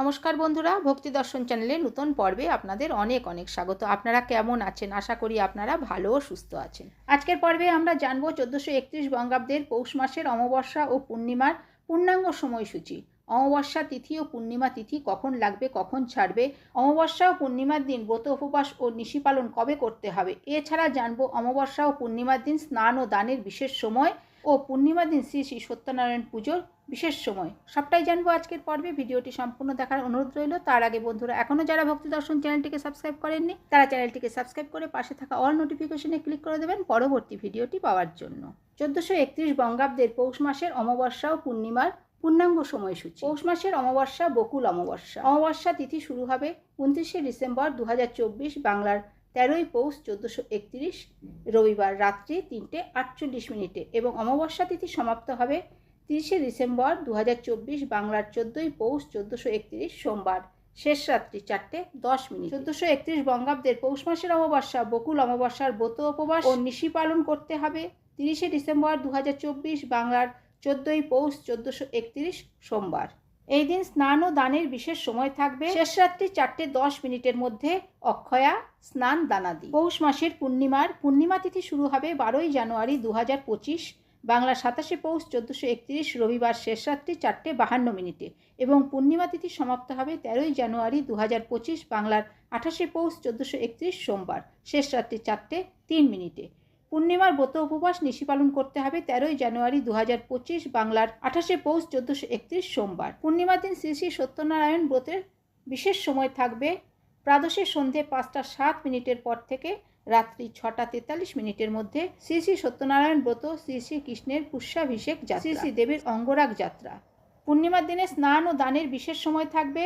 নমস্কার বন্ধুরা, ভক্তি দর্শন চ্যানেলে নতুন পর্বে আপনাদের অনেক অনেক স্বাগত। আপনারা কেমন আছেন? আশা করি আপনারা ভালো ও সুস্থ আছেন। আজকের পর্বে আমরা জানব চোদ্দোশো একত্রিশ বঙ্গাব্দের পৌষ মাসের অমাবস্যা ও পূর্ণিমার পূর্ণাঙ্গ সময়সূচি। অমাবস্যা তিথি ও পূর্ণিমা তিথি কখন লাগবে, কখন ছাড়বে? অমাবস্যা ও পূর্ণিমার দিন ব্রত উপবাস ও নিশি পালন কবে করতে হবে? এছাড়া জানব অমাবস্যা ও পূর্ণিমার দিন স্নান ও দানের বিশেষ সময় ও পূর্ণিমার দিন শ্রী শ্রী সত্যনারায়ণ পুজোর বিশেষ সময়। সবটাই জানব আজকের পর্বে। ভিডিওটি সম্পূর্ণ দেখার অনুরোধ রইল। তার আগে বন্ধুরা এখনও যারা ভক্তি দর্শন চ্যানেলটিকে সাবস্ক্রাইব করেননি, তারা চ্যানেলটিকে সাবস্ক্রাইব করে পাশে থাকা অল নোটিফিকেশনে ক্লিক করে দেবেন পরবর্তী ভিডিওটি পাওয়ার জন্য। চোদ্দোশো একত্রিশ বঙ্গাব্দের পৌষ মাসের অমাবস্যা ও পূর্ণিমার পূর্ণাঙ্গ সময়সূচি। পৌষ মাসের অমাবস্যা বকুল অমাবস্যা। অমাবস্যা তিথি শুরু হবে উনত্রিশে ডিসেম্বর দু হাজার চব্বিশ বাংলার তেরোই পৌষ চোদ্দোশো একত্রিশ রবিবার রাত্রি তিনটে আটচল্লিশ মিনিটে এবং অমাবস্যা তিথি সমাপ্ত হবে তিরিশে ডিসেম্বর দু হাজার চব্বিশ বাংলার চোদ্দোই পৌষ চোদ্দোশো একত্রিশ সোমবার, শেষ রাত্রি চারটে দশ মিনিট। চোদ্দোশো একত্রিশ বঙ্গাব্দের পৌষ মাসের অমাবস্যা, বকুল অমাবস্যার ব্রত উপবাস ও নিশি পালন করতে হবে তিরিশে ডিসেম্বর দু হাজার চব্বিশ বাংলার চোদ্দোই পৌষ চোদ্দোশো একত্রিশ সোমবার। এই দিন স্নান ও দানের বিশেষ সময় থাকবে শেষ রাত্রি চারটে দশ মিনিটের মধ্যে অক্ষয়া স্নান দানাদি। পৌষ মাসের পূর্ণিমার পূর্ণিমা তিথি শুরু হবে বারোই জানুয়ারি দু হাজার পঁচিশ, বাংলা সাতাশে পৌষ চোদ্দোশো একত্রিশ, রবিবার শেষ রাত্রি চারটে বাহান্ন মিনিটে এবং পূর্ণিমা তিথি সমাপ্ত হবে তেরোই জানুয়ারি দু হাজার পঁচিশ, বাংলার আঠাশে পৌষ চোদ্দোশো একত্রিশ সোমবার, শেষ রাত্রি চারটে তিন মিনিটে। পূর্ণিমার ব্রত উপবাস নিশি পালন করতে হবে তেরোই জানুয়ারি দু হাজার পঁচিশ বাংলার আঠাশে পৌষ চোদ্দশো একত্রিশ সোমবার। পূর্ণিমার দিন শ্রী শ্রী সত্যনারায়ণ ব্রতের বিশেষ সময় থাকবে প্রাদশের সন্ধে পাঁচটা সাত মিনিটের পর থেকে রাত্রি ছটা তেতাল্লিশ মিনিটের মধ্যে শ্রী শ্রী সত্যনারায়ণ ব্রত, শ্রী শ্রী কৃষ্ণের পুষ্যাভিষেক শ্রী শ্রী দেবীর অঙ্গরাগ যাত্রা। পূর্ণিমার দিনে স্নান ও দানের বিশেষ সময় থাকবে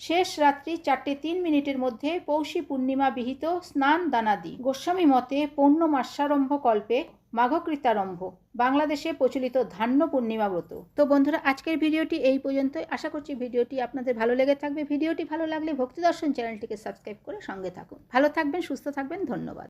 শেষ রাত্রি চারটে তিন মিনিটের মধ্যে পৌষী পূর্ণিমা বিহিত স্নান দানাদি। গোস্বামী মতে পৌর্ণ মাসারম্ভ কল্পে মাঘকৃতারম্ভ, বাংলাদেশে প্রচলিত ধান্য পূর্ণিমা ব্রত। তো বন্ধুরা, আজকের ভিডিওটি এই পর্যন্তই। আশা করছি ভিডিওটি আপনাদের ভালো লেগে থাকবে। ভিডিওটি ভালো লাগলে ভক্তি দর্শন চ্যানেলটিকে সাবস্ক্রাইব করে সঙ্গে থাকুন। ভালো থাকবেন, সুস্থ থাকবেন, ধন্যবাদ।